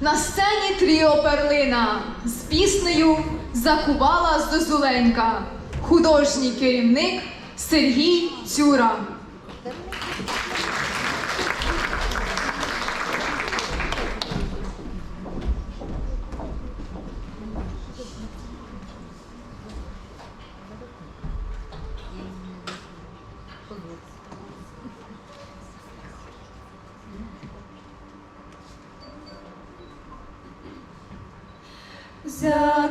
На сцені тріо перлина з піснею Закувала з дозуленька художній керівник Сергій Цюра. За